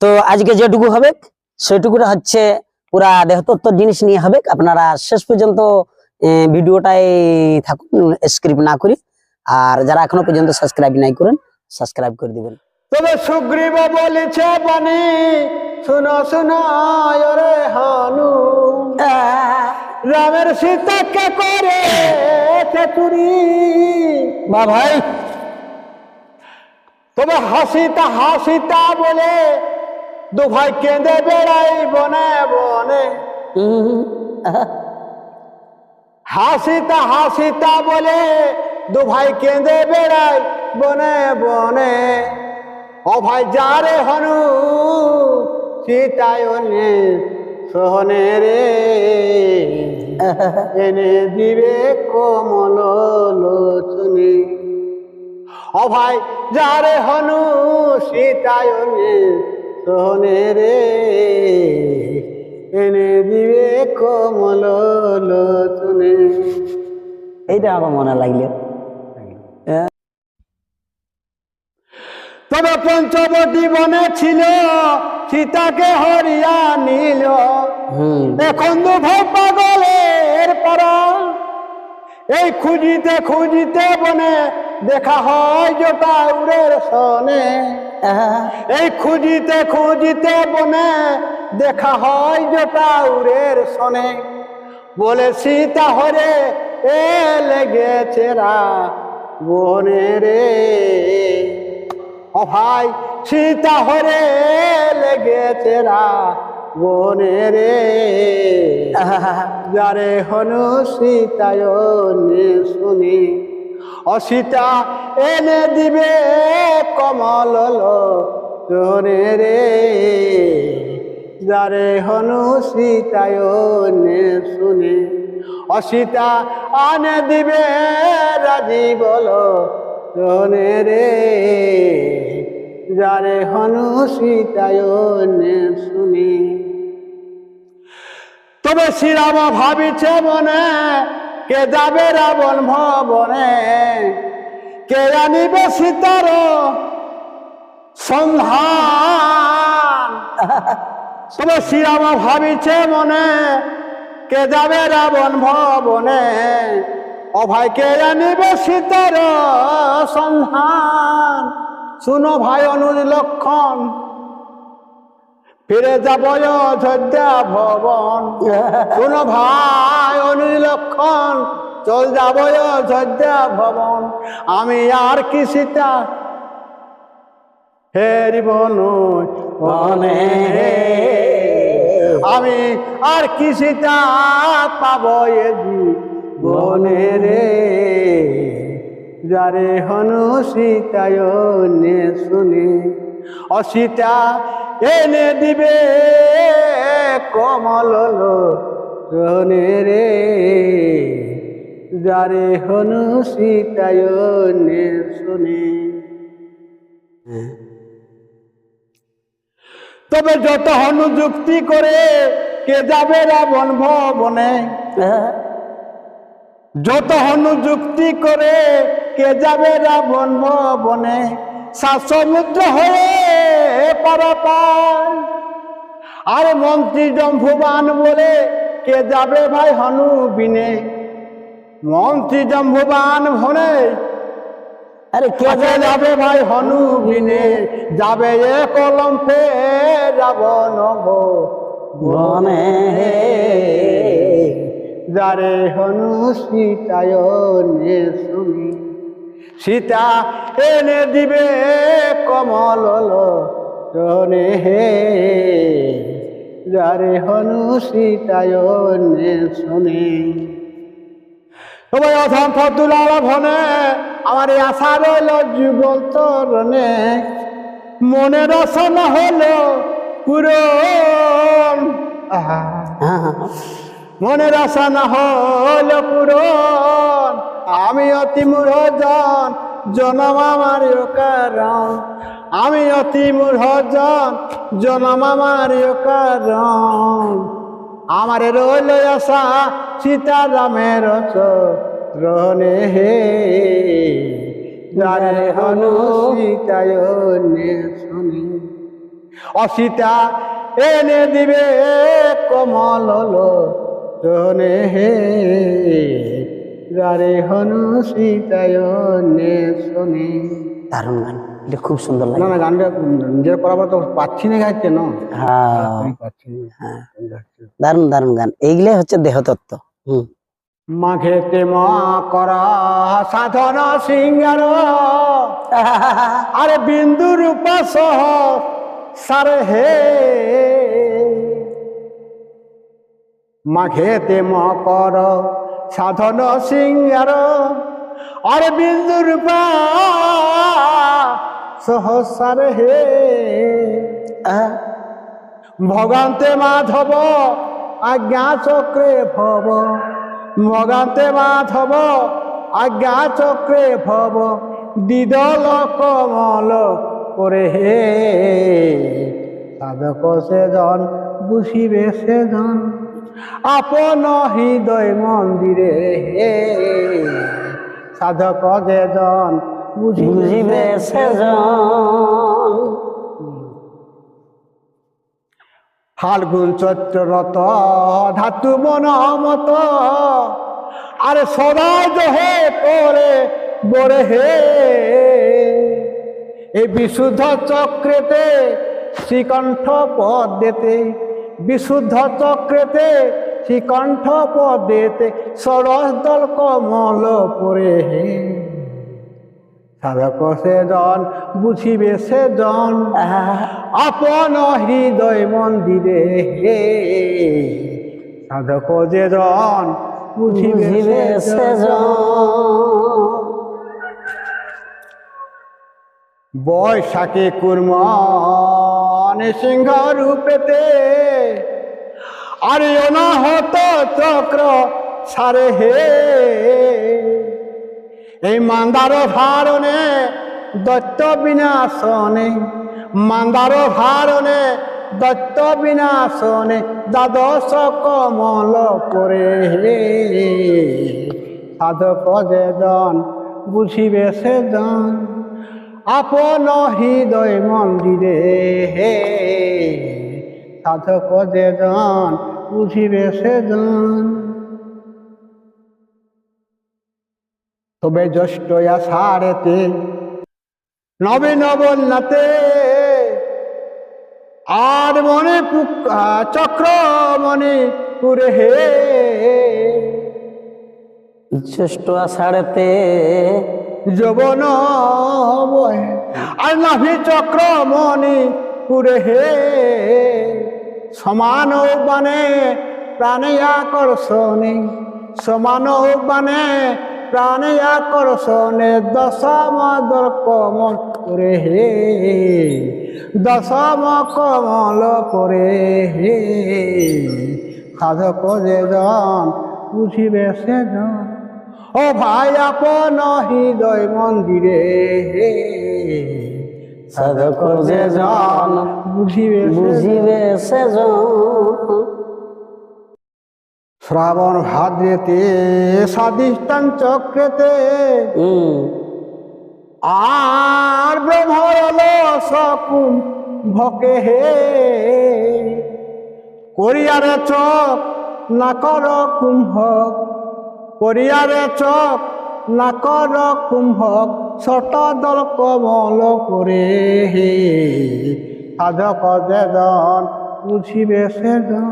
তো আজকে যেটুকু হবে সেটুকুটা হচ্ছে পুরা দেহতত্ত্ব জিনিস নিয়ে হবে। আপনারা শেষ পর্যন্ত ভিডিওটাই থাকুন স্ক্রিপ্ট না করি। আর যারা এখনও পর্যন্ত সাবস্ক্রাইব নাই করেন সাবস্ক্রাইব করে দিবেন। তবে সুগ্রীব বলেছে বাণী শুনো শুনো রে হানু। রামের সীতাকে করে চুরি? বা ভাই। তবে হাসিতা হাসিতা বলে দু ভাই কেঁদে বেড়াই বনে বনে। হাসিতা হাসিতা বলে দু ভাই কেঁদে বেড়াই বনে বনে। ও ভাই যারে হনু সীতায়নে সোহনে রে। এনে দিবে কমল লোচনে। ও ভাই যারে হনু সীতায়নে সোহনে রে এনে দিবে কমল লোচনে। এইটা আমার মনে লাগল। তবে পঞ্চবটী বনে ছিল সীতাকে হরিয়া নিল। এখন দু ভাই পাগলের পারা। এই খুঁজিতে খুঁজিতে বনে দেখা হয় জোটা উড়ের সনে। এই খুঁজিতে খুঁজিতে বনে দেখা হয় জোটা উড়ের সনে। বলে সীতা হরে এ লেগেছে রা বনে রে। ও ভাই সীতা হরে লেগেছে রা বনে রে। যারে হনু সীতায়নে শুনি। অসীতা এনে দিবে কমল লোচনে রে। যারে হনু সীতায়নে শুনি। অসিতা আনে দিবে রাজি বল রে। যারে হনু সীতায়নে শুনি। তবে শ্রীরাম ভাবিছে মনে কে যাবে রাবণ ভবনে? কে আনিবে সীতার সন্ধান? তবে শ্রীরাম ভাবিছে মনে, কে যাবে রাবণ ভবনে? ও ভাই কে আনিবে সীতার সন্ধান? শুনো ভাই অনুজ লক্ষণ ফিরে যাব অযোধ্যা ভবন। শুনো ভাই অনিলক্ষণ চল যাব অযোধ্যা ভবন। আমি আর কি সীতা হেরিব বনে আমি আর কি সীতা পাব বনে রে। যারে হনু সীতায়নে শুনে, অসীতা এনে দিবে কমল লোচনে রে। যারে হনু সীতায়নে শুনে। তবে যত হনু যুক্তি করে, কে যাবে রাবণ ভবনে? যত হনু যুক্তি করে, কে যাবে রাবণ ভবনে? সাত সমুদ্র হয়ে পারাপার আর মন্ত্রী জম্ভুবান বলে কে যাবে ভাই হনু বিনে মন্ত্রী জম্ভুবান ভনে আরে কে যাবে? ভাই হনু বিনে যাবে এ কলম ফে রাবণ বনে যারে হনু সীতায়নে শুনি। সীতা এনে দিবে কমল লোচনে হে যারে হনু সীতায়নে শুনি সবাই অথম ফতুলাল ভনে আমার এই আশা রইল যুগল তরণে। মনে রসনা হলো পুরন মনের আশা হল পূরণ আমি অতি মূঢ়জন জনম আমার কারণ। আমি অতি মূঢ়জন জনম আমার আমার রইল আশা, সীতারামের রনে হে। যারে হনু সীতায়নে শুনি অসিতা এনে দিবে কমল লোচনে হে। গারে হনু সীতায়নে শোনে দারুণ গান। এটা খুব সুন্দর লাগে না না গানটা নিজের করাবার তো পাচ্ছি না গাইতে না? হ্যাঁ। পাচ্ছি হ্যাঁ। গাইতে। দারুণ দারুণ গান। এইগুলাই হচ্ছে দেহতত্ত্ব। হুম। মাঘেতে মা করা সাধন সিঙ্গার আরে বিন্দু রূপা সহ সারে হে। মাঘেতে ম কর সাধন সিঙ্গার আরে বিন্দু রূপা সহ সারে হে ভগান্তে মাধব আজ্ঞা চক্রে ভব। ভগান্তে মাধব আজ্ঞা চক্রে ভব। দিদল কমল করে হে। সাধক সেজন বুঝিবে সেজন আপন হৃদয় মন্দিরে হে। সাধক যেজন বুঝিবে সেজন ফাল্গুন চৈত্র রত ধাতু মন মত আরে সদাই হে করে বরে হে। এই বিশুদ্ধ চক্রেতে শ্রীকণ্ঠ পদ দেতে বিশুদ্ধ চক্রেতে শ্রীকণ্ঠ পদ দেতে সরস দল কমল পরে হে। সাধক সেজন বুঝিবে সেজন আপন হৃদয় মন্দিরে হে। সাধক যে জন বুঝিবে। সেজন বৈশাখী কুর্ম সিংহ রূপেতে আরে অনাহত চক্র সারে হে। এই মান্দার ধারণে দত্ত বিনাশনে, মান্দার ধারণে দত্ত বিনাশনে দ্বাদশ কমল করে। সাধক যেজন বুঝিবে সেজন, আপন হৃদয় মন্দিরে। হে সাধক যেজন বুঝিবে সেজন তবে জ্যৈষ্ঠ আষাঢ়েতে নবে নবন্নাতে আর মনে চক্র মনে পুরে হে। জ্যৈষ্ঠ আষাঢ়েতে যবন আর নাভি চক্র মনি পুরে হে। সমান বানে প্রাণে আকর্ষণে সমান বানে প্রাণে আকর্ষণে দশম দর কমল করে হে। দশম কমল করে হে। সাধক যে জন, বুঝিবে সে জন। ও ভাই আপন হৃদয় মন্দিরে হে। সাধক যে জন। বুঝিবে সে জন। শ্রাবণ ভাদ্রেতে স্বাদিষ্টান চক্রেতে আর ব্রহ্মরল সকুম ভকে হে। করিয়ারে চক না কর কুম্ভক। করিয়ারে চক না কর কুম্ভক। ছোট দল কমল করে হে। সাধক যেজন বুঝিবে সেজন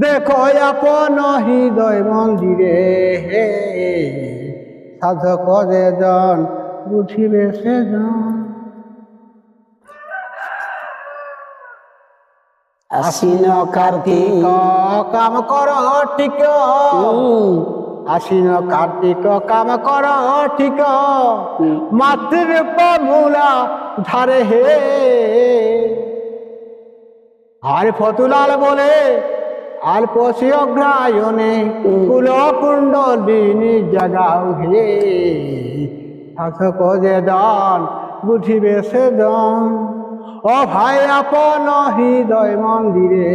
দেখো আপন হৃদয় মন্দিরে হে সাধক যেজন বুঝিবে সেজন আশ্বিন কার্তিক। কাম কর ঠিক। আশ্বিন কার্তিক কাম কর ঠিক। হুম। মাতৃপ মূলা ধারে হে। আর ফতুলাল বলে আর পশি অগ্রায়নে কুল কুণ্ডলিনী জাগাও হে। শাসক যে দান বুঝিবে সে জন ও ভাই আপন হৃদয় মন্দিরে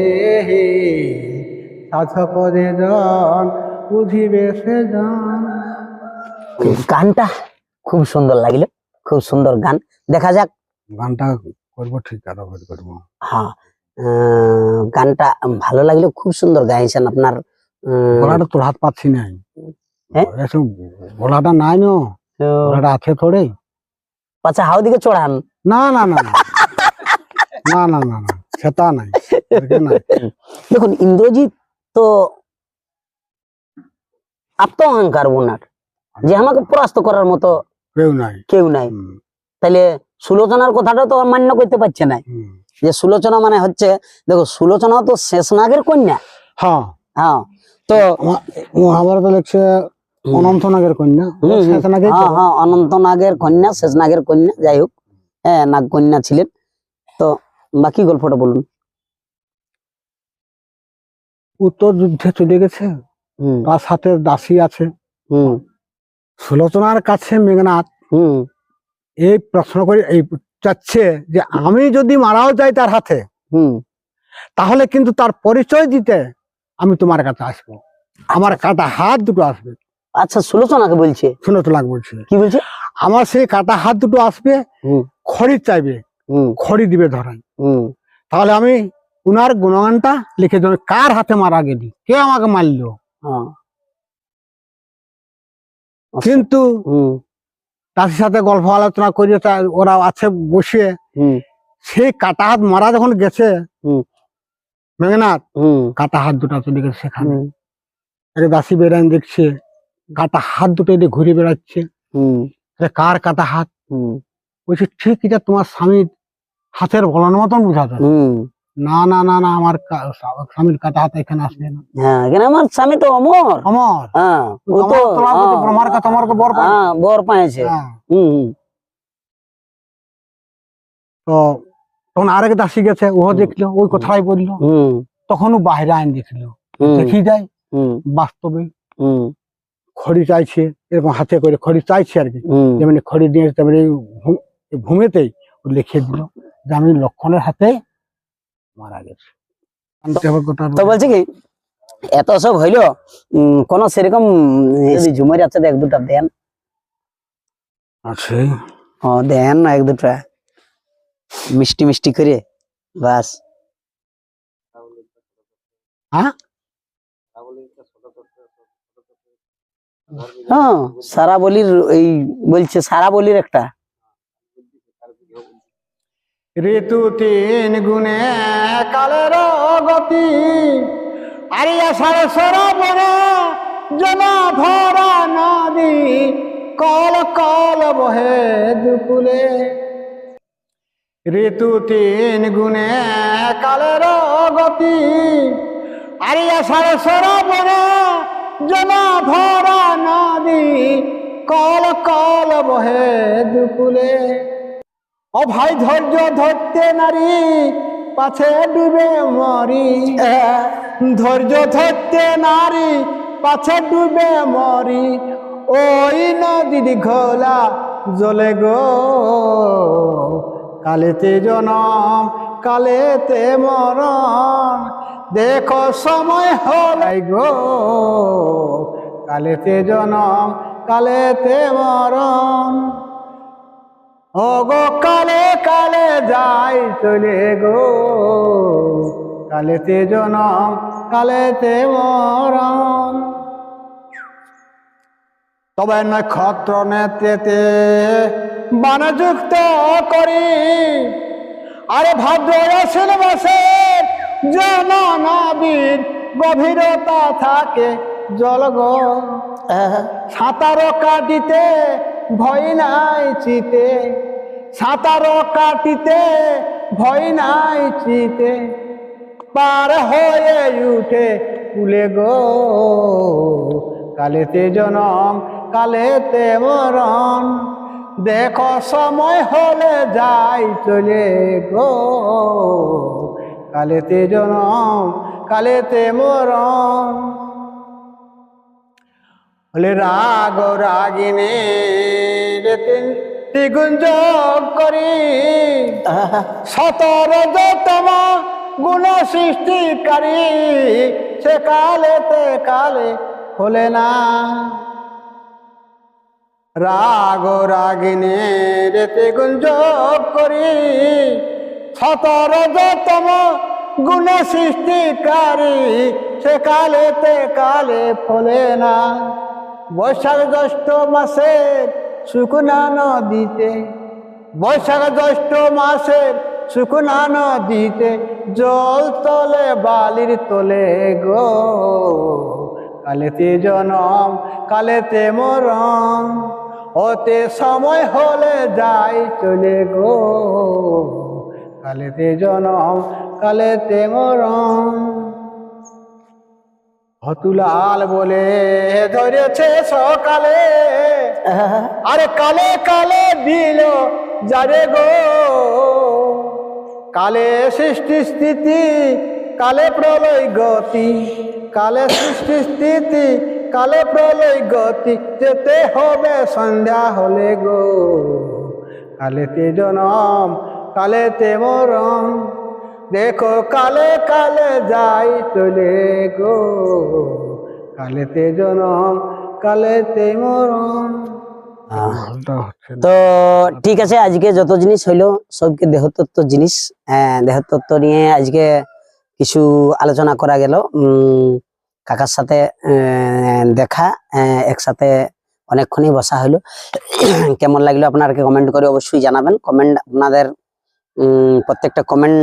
হে। শাসক যে জন বুঝিবে সে জন গানটা খুব সুন্দর লাগিল খুব সুন্দর গান। দেখা যাক। গানটা করব ঠিক আরও করব। হ্যাঁ গানটা ভালো লাগল খুব সুন্দর গাইছেন আপনার গলাটা তোর হাত পাচ্ছি না হ্যাঁ? গলাটা নাই নো? আছে থোড়ে। আচ্ছা হাও দিকে চড়ান। না না না না। না না না সেটা নাই দেখুন ইন্দ্রজিৎ তো আত্ম অহংকার ওনার। যে আমাকে পরাস্ত করার মতো কেউ নাই। কেউ নাই। তাহলে সুলোচনার কথাটা তো আর মান্য করতে পারছে না। যে সুলোচনা মানে হচ্ছে দেখো সুলোচনা তো শেষনাগের কন্যা। হ্যাঁ। হ্যাঁ তো মহাভারত লিখছে অনন্তনাগের কন্যা। হ্যাঁ হ্যাঁ অনন্ত নাগের কন্যা শেষ নাগের কন্যা যাই হোক। হ্যাঁ নাগ কন্যা ছিলেন। তো বাকি গল্পটা বলুন। উত্তর যুদ্ধে চলে গেছে। তার সাথে দাসী আছে। সুলোচনার কাছে মেঘনাথ। হুম। এই প্রশ্ন করে এই চাচ্ছে যে আমি যদি মারাও যাই তার হাতে হুম। তাহলে কিন্তু তার পরিচয় দিতে আমি তোমার কাছে আসব। আমার কাটা হাত দুটো আসবে। আচ্ছা সুলোচনাকে বলছে? লাগ বলছে। কি বলছে? আমার সেই কাটা হাত দুটো আসবে হুম। খড়ি চাইবে হুম। খড়ি দিবে হুম। তাহলে আমি উনার গুণগানটা লিখে দেবো কার হাতে মারা গেলি? কে আমাকে মারলো? হ্যাঁ। কিন্তু তার সাথে গল্প আলোচনা করিয়ে তা- ওরা আছে বসে। হুম। সেই কাটা হাত মারা যখন গেছে হুম। মেঘনাথ হুম। কাটা হাত দুটো চলে গেছে সেখানে। আরে দাসী বেড়ান দেখছে কাটা হাত দুটো এদিকে ঘুরে বেড়াচ্ছে। কার কাটা হাত বলছে ঠিক এটা তোমার স্বামীর হাতের বলানোর মতন বুঝাতে হুম। না না না না আমার স্বামীর কাটা হাত এখানে আসবে না। হ্যাঁ এখানে আমার স্বামী তো অমর। আমার হ্যাঁ ও তো তোমার কাছে হ্যাঁ, আমার তো বর হ্যাঁ বর পাইছে। হ্যাঁ। হুম তো তখন আরেক দাসী গেছে ও দেখল ওই কথাই বলল। তখন ও বাইরে আইন দেখল। দেখি যায় বাস্তবে হুম। খড়ি চাইছে এরকম হাতে করে খড়ি চাইছে আর কি। যেমনি খড়ি দিয়ে তেমনি ভূমিতেই লিখে দিল। যে আমি লক্ষণের হাতে মারা গেছে তো বলছে কি এত সব হইল উম, কোন সেরকম ঝুমারি আছে এক দুটা দেন। আছে। ও দেন না এক দুটা। মিষ্টি মিষ্টি করে বাস। হ্যাঁ? হ্যাঁ সারা বলির এই বলছে সারা বলির একটা। ঋতু তিন গুণে কালের গতি। আরিয়া সারে সরবর জমা ভরা নদী, কল কল বহে দুকুলে ঋতু তিন গুণে কালের গতি। আরিয়া সারে সরবর জমা ভরা নদী, কল কল বহে দুকুলে ও ভাই ধৈর্য ধরতে নারী পাছে ডুবে মরি। ধৈর্য ধরতে নারী পাছে ডুবে মরি। ওই নদীর ঘোলা জলে গো কালেতে জনম কালেতে মরণ। দেখো সময় হলাই গো কালেতে জনম কালেতে মরণ। ও গো কালে কালে যাই চলে গো। কালেতে জনম কালেতে মরণ। তবে নক্ষত্র নেত্রেতে বানযুক্ত করি। আরে ভাদ্র মাসে জন নদীর গভীরতা থাকে জলগ গো সাঁতারো কাটিতে ভয় নাই চিতে, সাঁতারো কাটিতে ভয় নাই চিতে। পার হয়ে উঠে কুলে গো, কালেতে জনম, কালেতে মরণ। দেখো সময় হলে যাই চলে গো, কালেতে জনম, কালেতে মরণ। বলে, রাগ রাগিনী দ্বিগুণ যোগ করি। সতর যতম গুণ সৃষ্টিকারী, সে কালেতে কালে হলে না। রাগ রাগিনী রেতে গুণ যোগ করি সতরজতম গুণ সৃষ্টিকারী, সে কালেতে কালে ফলে না। বৈশাখ জ্যৈষ্ঠ মাসের শুকনা নদীতে। বৈশাখ জ্যৈষ্ঠ মাসের শুকনা নদীতে জল তলে, বালির তলে গো। কালেতে জনম, কালেতে মরম ওতে সময় হলে যাই চলে গো। কালেতে জনম, কালেতে মরম হতুলাল বলে ধরেছে সকালে। আরে কালে কালে দিল, যারে গো। কালে সৃষ্টি স্থিতি, কালে প্রলয় গতি। কালে সৃষ্টি স্থিতি, কালে প্রলয় গতি, যেতে হবে সন্ধ্যা হলে গো। কালেতে জনম, কালেতে মরম। দেখো কালে কালে যাই চলে গো। কালেতে জনম কালেতে মরম তো ঠিক আছে আজকে যত জিনিস হইল সবকে দেহতত্ত্ব জিনিস আহ, দেহতত্ত্ব নিয়ে আজকে কিছু আলোচনা করা গেল। কাকার সাথে দেখা একসাথে অনেকক্ষণই বসা হলো কেমন লাগল আপনারা কমেন্ট করে অবশ্যই জানাবেন। কমেন্ট আপনাদের প্রত্যেকটা কমেন্ট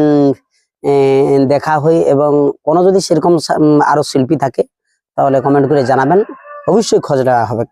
দেখা হই এবং কোনো যদি সেরকম সা- উম, আরও শিল্পী থাকে তাহলে কমেন্ট করে জানাবেন। অবশ্যই খোঁজ নেওয়া হবে।